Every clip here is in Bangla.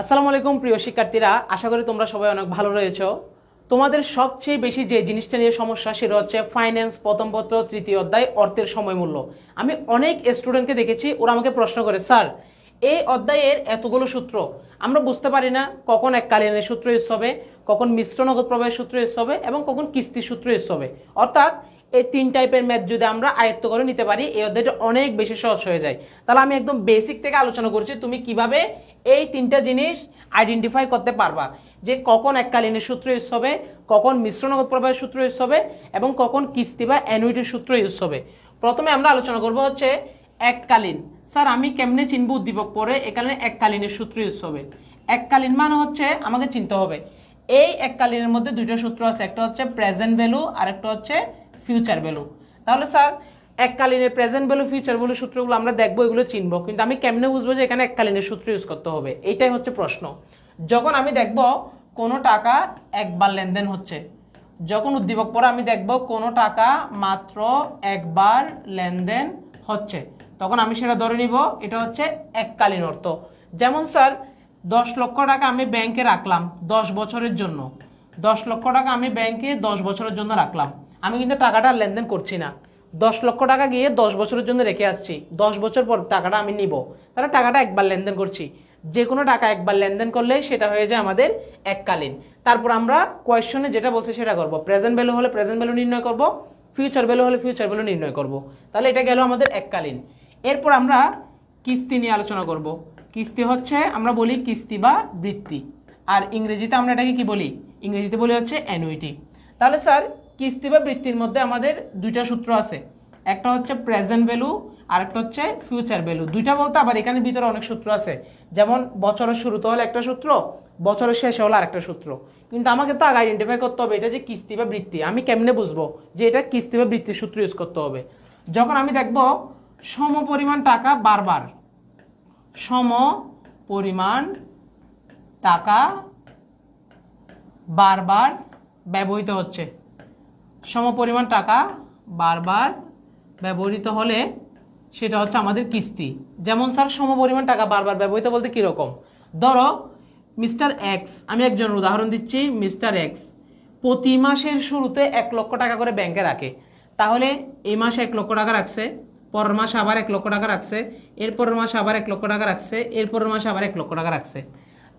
আসসালামু আলাইকুম, প্রিয় শিক্ষার্থীরা। আশা করি তোমরা সবাই অনেক ভালো রয়েছো। তোমাদের সবচেয়ে বেশি যে জিনিসটা নিয়ে সমস্যা, সেটা হচ্ছে ফাইন্যান্স প্রথম পত্র, তৃতীয় অধ্যায়, অর্থের সময় মূল্য। আমি অনেক স্টুডেন্টকে দেখেছি, ওরা আমাকে প্রশ্ন করে, স্যার, এই অধ্যায়ের এতগুলো সূত্র, আমরা বুঝতে পারি না কখন এককালীনের সূত্র ইউজ হবে, কখন মিশ্র নগদ প্রবাহের সূত্র ইউজ হবে, এবং কখন কিস্তি সূত্র ইউজ হবে। অর্থাৎ, এই তিন টাইপের ম্যাথ যদি আমরা আয়ত্ত করে নিতে পারি, এই অধ্যায়টা অনেক বেশি সহজ হয়ে যায়। তাহলে আমি একদম বেসিক থেকে আলোচনা করছি, তুমি কীভাবে এই তিনটা জিনিস আইডেন্টিফাই করতে পারবা যে কখন এককালীনের সূত্র ইউজ হবে, কখন মিশ্র নগদ প্রবাহের সূত্র ইউজ হবে এবং কখন কিস্তি বা অ্যানুইটির সূত্র ইউজ হবে। প্রথমে আমরা আলোচনা করব হচ্ছে এককালীন। স্যার, আমি কেমনে চিনব উদ্দীপক পরে? এখানে এককালীনের সূত্র ইউজ হবে। এককালীন মানে হচ্ছে আমাকে চিনতে হবে। এই এককালীনের মধ্যে দুইটা সূত্র আছে, একটা হচ্ছে প্রেজেন্ট ভ্যালু আর একটা হচ্ছে ফিউচার ভ্যালু তাহলে স্যার এককালীনের প্রেজেন্ট ভ্যালু ফিউচার ভ্যালু সূত্রগুলো আমরা দেখব, এগুলো চিনবো। কিন্তু আমি কেমনে বুঝব যে এখানে এককালীনের সূত্র ইউজ করতে হবে? এইটাই হচ্ছে প্রশ্ন। যখন আমি দেখব কোনো টাকা একবার লেনদেন হচ্ছে, যখন উদ্দীপক পরে আমি দেখব কোনো টাকা মাত্র একবার লেনদেন হচ্ছে, তখন আমি সেটা ধরে নিব, এটা হচ্ছে এককালীন অর্থ। যেমন স্যার, দশ লক্ষ টাকা আমি ব্যাংকে রাখলাম দশ বছরের জন্য। দশ লক্ষ টাকা আমি ব্যাংকে দশ বছরের জন্য রাখলাম। আমি কিন্তু টাকাটা লেনদেন করছি না। দশ লক্ষ টাকা গিয়ে দশ বছরের জন্য রেখে আসছি। দশ বছর পর টাকাটা আমি নিব। তাহলে টাকাটা একবার লেনদেন করছি। যে কোনো টাকা একবার লেনদেন করলে সেটা হয়ে যায় আমাদের এককালীন। তারপর আমরা কোয়েশনে যেটা বলছি সেটা করব। প্রেজেন্ট ভ্যালু হলে প্রেজেন্ট ভ্যালু নির্ণয় করব ফিউচার ভ্যালু হলে ফিউচার ভ্যালু নির্ণয় করব। তাহলে এটা গেল আমাদের এককালীন। এরপর আমরা কিস্তি নিয়ে আলোচনা করব। কিস্তি হচ্ছে, আমরা বলি কিস্তি বা বৃত্তি। আর ইংরেজিতে আমরা এটাকে কি বলি? ইংরেজিতে বলি হচ্ছে অ্যানুইটি তাহলে স্যার কিস্তি বা বৃত্তির মধ্যে আমাদের দুইটা সূত্র আছে। একটা হচ্ছে প্রেজেন্ট ভ্যালু আর একটা হচ্ছে ফিউচার ভ্যালু দুইটা বলতে আবার এখানে ভিতরে অনেক সূত্র আছে। যেমন বছরের শুরুতে হলে একটা সূত্র, বছরের শেষে হলে আরেকটা সূত্র। কিন্তু আমাকে তো আগে আইডেন্টিফাই করতে হবে এটা যে কিস্তি বা বৃত্তি। আমি কেমনে বুঝব যে এটা কিস্তি বা বৃত্তির সূত্র ইউজ করতে হবে? যখন আমি দেখব সম পরিমাণ টাকা বারবার, সম পরিমাণ টাকা বারবার ব্যবহৃত হচ্ছে। সমপরিমাণ টাকা বারবার ব্যবহৃত হলে সেটা হচ্ছে আমাদের কিস্তি। যেমন স্যার, সমপরিমাণ টাকা বারবার ব্যবহৃত বলতে কীরকম? ধরো, মিস্টার এক্স, আমি একজন উদাহরণ দিচ্ছি, মিস্টার এক্স প্রতি মাসের শুরুতে এক লক্ষ টাকা করে ব্যাংকে রাখে। তাহলে এই মাসে এক লক্ষ টাকা রাখছে, পরের মাসে আবার এক লক্ষ টাকা রাখছে, এরপরের মাসে আবার এক লক্ষ টাকা রাখছে, এরপরের মাসে আবার এক লক্ষ টাকা রাখছে।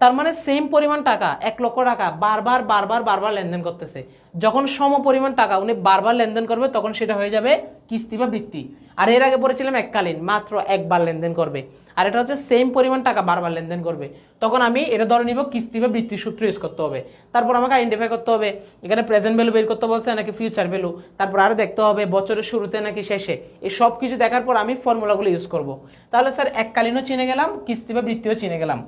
তার মানে সেম পরিমাণ টাকা, এক লক্ষ টাকা, বারবার বারবার বারবার লেনদেন করতেছে। যখন সম পরিমাণ টাকা উনি বারবার লেনদেন করবে, তখন সেটা হয়ে যাবে কিস্তি বা বৃত্তি। আর এর আগে পড়েছিলাম এককালীন, মাত্র একবার লেনদেন করবে। আর এটা হচ্ছে সেম পরিমাণ টাকা বারবার লেনদেন করবে। তখন আমি এটা ধরে নিব, কিস্তি বা বৃত্তির সূত্র ইউজ করতে হবে। তারপর আমাকে আইডেন্টিফাই করতে হবে, এখানে প্রেজেন্ট ভ্যালু বের করতে বলছে নাকি ফিউচার ভ্যালু তারপর আরও দেখতে হবে, বছরের শুরুতে নাকি শেষে। এই সব কিছু দেখার পর আমি ফর্মুলাগুলো ইউজ করব। তাহলে স্যার এককালীনও চিনে গেলাম, কিস্তি বা বৃত্তিও চিনে গেলাম।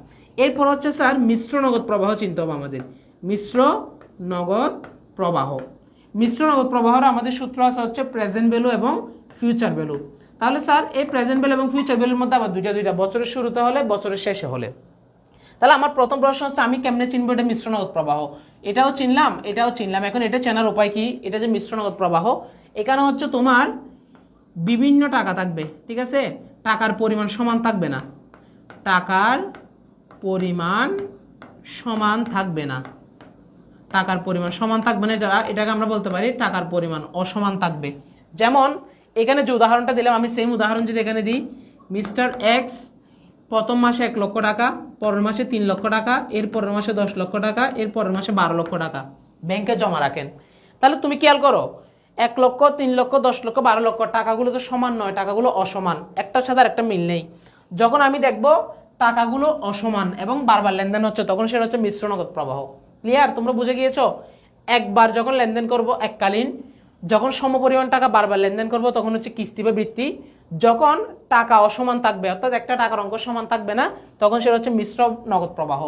এরপর হচ্ছে স্যার, মিশ্র নগদ প্রবাহ চিনতে হবে আমাদের। মিশ্র নগদ প্রবাহ। মিশ্র নগদ প্রবাহর আমাদের সূত্র আছে হচ্ছে প্রেজেন্ট ভ্যালু এবং ফিউচার ভ্যালু তাহলে স্যার, এই প্রেজেন্ট ভ্যালু এবং ফিউচার ভ্যালুর মধ্যে আবার দুইটা দুইটা, বছরের শুরুতে হলে, বছরের শেষে হলে। তাহলে আমার প্রথম প্রশ্ন হচ্ছে, আমি কেমনে চিনবো এটা মিশ্র নগদ প্রবাহ? এটাও চিনলাম এটাও চিনলাম। এখন এটা চেনার উপায় কি? এটা যে মিশ্র নগদ প্রবাহ, এখানে হচ্ছে তোমার বিভিন্ন টাকা থাকবে, ঠিক আছে? টাকার পরিমাণ সমান থাকবে না। টাকার পরিমাণ সমান থাকবে না। টাকার পরিমাণ সমান থাকবে না এটাকে আমরা বলতে পারি টাকার পরিমাণ অসমান থাকবে। যেমন, এখানে যে উদাহরণটা দিলাম, আমি সেম উদাহরণ যদি এখানে দিই মিস্টার এক্স প্রথম মাসে এক লক্ষ টাকা, পরের মাসে তিন লক্ষ টাকা, এর পরের মাসে দশ লক্ষ টাকা, এর পরের মাসে বারো লক্ষ টাকা। ব্যাংকে জমা রাখেন। তাহলে তুমি খেয়াল করো, এক লক্ষ, তিন লক্ষ, দশ লক্ষ, বারো লক্ষ টাকাগুলো তো সমান নয়, টাকাগুলো অসমান। একটার সাথে আর একটা মিল নেই। যখন আমি দেখব টাকাগুলো অসমান এবং বারবার লেনদেন হচ্ছে, তখন সেটা হচ্ছে মিশ্র নগদ প্রবাহ। ক্লিয়ার তোমরা বুঝে গিয়েছ? একবার যখন লেনদেন করব এককালীন, যখন সমপরিমাণ টাকা বারবার লেনদেন করব, তখন হচ্ছে কিস্তি বা বৃত্তি। যখন টাকা অসমান থাকবে, অর্থাৎ একটা টাকার অঙ্ক সমান থাকবে না, তখন সেটা হচ্ছে মিশ্র নগদ প্রবাহ।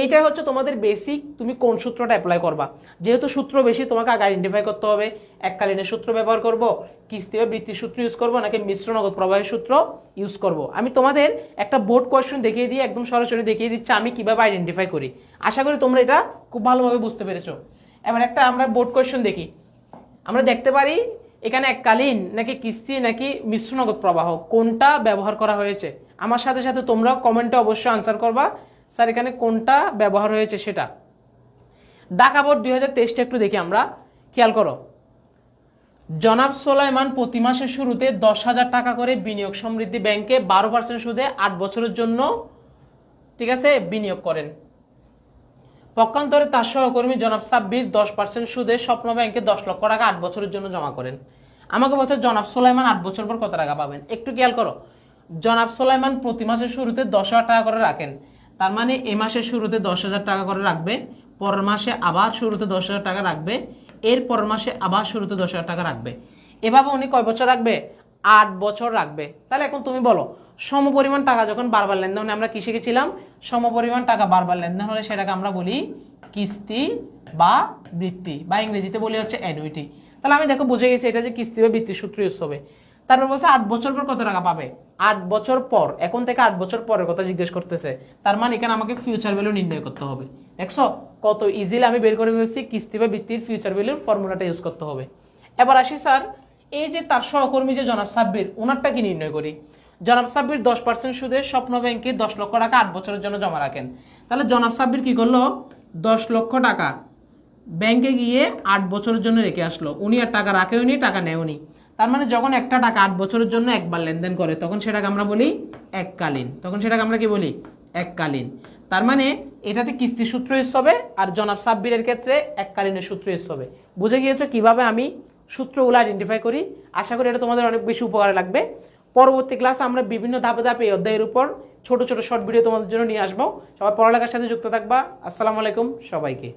এইটাই হচ্ছে তোমাদের বেসিক তুমি কোন সূত্রটা অ্যাপ্লাই করবা? যেহেতু সূত্র বেশি, তোমাকে আগে আইডেন্টিফাই করতে হবে। এককালীনের সূত্র ব্যবহার করব, কিস্তি বা বৃত্তির সূত্র ইউজ করব, নাকি মিশ্র নগদ প্রবাহের সূত্র ইউজ করব? আমি তোমাদের একটা বোর্ড কোয়েশ্চেন দেখিয়ে দিয়ে, একদম সরাসরি দেখিয়ে দিচ্ছি, আমি কীভাবে আইডেন্টিফাই করি? আশা করি তোমরা এটা খুব ভালোভাবে বুঝতে পেরেছ। এবার একটা আমরা বোর্ড কোয়েশ্চেন দেখি। আমরা দেখতে পারি, এখানে এককালীন, নাকি কিস্তি, নাকি মিশ্র নগদ প্রবাহ, কোনটা ব্যবহার করা হয়েছে? আমার সাথে সাথে তোমরাও কমেন্টে অবশ্যই আনসার করবা। স্যার, এখানে কোনটা ব্যবহার হয়েছে সেটা? ঢাকা বোর্ড দুই হাজার তেইশটা একটু দেখি আমরা। খেয়াল করো। জনাব সোলাইমান প্রতি মাসের শুরুতে দশ হাজার টাকা করে বিনিয়োগ সমৃদ্ধি ব্যাংকে বারো পার্সেন্ট সুদে আট বছরের জন্য, ঠিক আছে, বিনিয়োগ করেন। পক্ষান্তরে তার সহকর্মী জনাব সাব্বির দশ পার্সেন্ট সুদে স্বপ্ন ব্যাংকে দশ লক্ষ টাকা আট বছরের জন্য জমা করেন। আমাকে বলছে, জনাব সোলাইমান, আট বছর পর কত টাকা পাবেন? একটু খেয়াল করো। জনাব সোলাইমান প্রতি মাসের শুরুতে দশ হাজার টাকা করে রাখেন। তার মানে এ মাসের শুরুতে দশ হাজার টাকা করে রাখবে, পরের মাসে আবার শুরুতে দশ হাজার টাকা রাখবে, এর পরের মাসে আবার শুরুতে দশ হাজার টাকা রাখবে। এভাবে উনি কয় বছর রাখবে? আট বছর রাখবে। তাহলে এখন তুমি বলো, সমপরিমাণ টাকা যখন বারবার লেনদেন আমরা কি শিখেছিলাম? সমপরিমাণ টাকা বারবার লেনদেন হলে সেটাকে আমরা বলি কিস্তি বা বৃত্তি, বা ইংরেজিতে বলি হচ্ছে অ্যানুইটি তাহলে আমি দেখো বুঝে গেছি এটা যে কিস্তি বা বৃত্তি সূত্র ইউজ হবে। তারপর বলছে আট বছর পর কত টাকা পাবে? আট বছর পর, এখন থেকে আট বছর পরের কথা জিজ্ঞেস করতেছে। তার মানে এখানে আমাকে ফিউচার ভ্যালু নির্ণয় করতে হবে। দেখছ? কত ইজিলি আমি বের করে ফেলছি, কিস্তি বা বৃত্তির ফিউচার ভ্যালুর ফর্মুলাটা ইউজ করতে হবে। এবার আসি, স্যার, এই যে তার সহকর্মী যে জনাব সাব্বির ওনারটা কি নির্ণয় করি? জনাব সাব্বির দশ পার্সেন্ট সুদে স্বপ্ন ব্যাংকে দশ লক্ষ টাকা আট বছরের জন্য জমা রাখেন। তাহলে জনাব সাব্বির কি করল? দশ লক্ষ টাকা ব্যাংকে গিয়ে আট বছরের জন্য রেখে আসলো। উনি আর টাকা রাখেওনি টাকা নেওনি তার মানে যখন একটা টাকা আট বছরের জন্য একবার লেনদেন করে, তখন সেটাকে আমরা বলি এককালীন। তখন সেটাকে আমরা কি বলি? এককালীন। তার মানে এটাতে কিস্তি সূত্র ইউজ হবে আর জনাব সাব্বিরের ক্ষেত্রে এককালীনের সূত্র ইউজ হবে। বুঝে গিয়েছো কীভাবে আমি সূত্রগুলো আইডেন্টিফাই করি? আশা করি এটা তোমাদের অনেক বেশি উপকারে লাগবে। পরবর্তী ক্লাসে আমরা বিভিন্ন ধাপে ধাপে এই অধ্যায়ের উপর ছোট ছোট শর্ট ভিডিও তোমাদের জন্য নিয়ে আসব। সবাই পড়ালেখার সাথে যুক্ত থাকবা। আসসালামু আলাইকুম সবাইকে।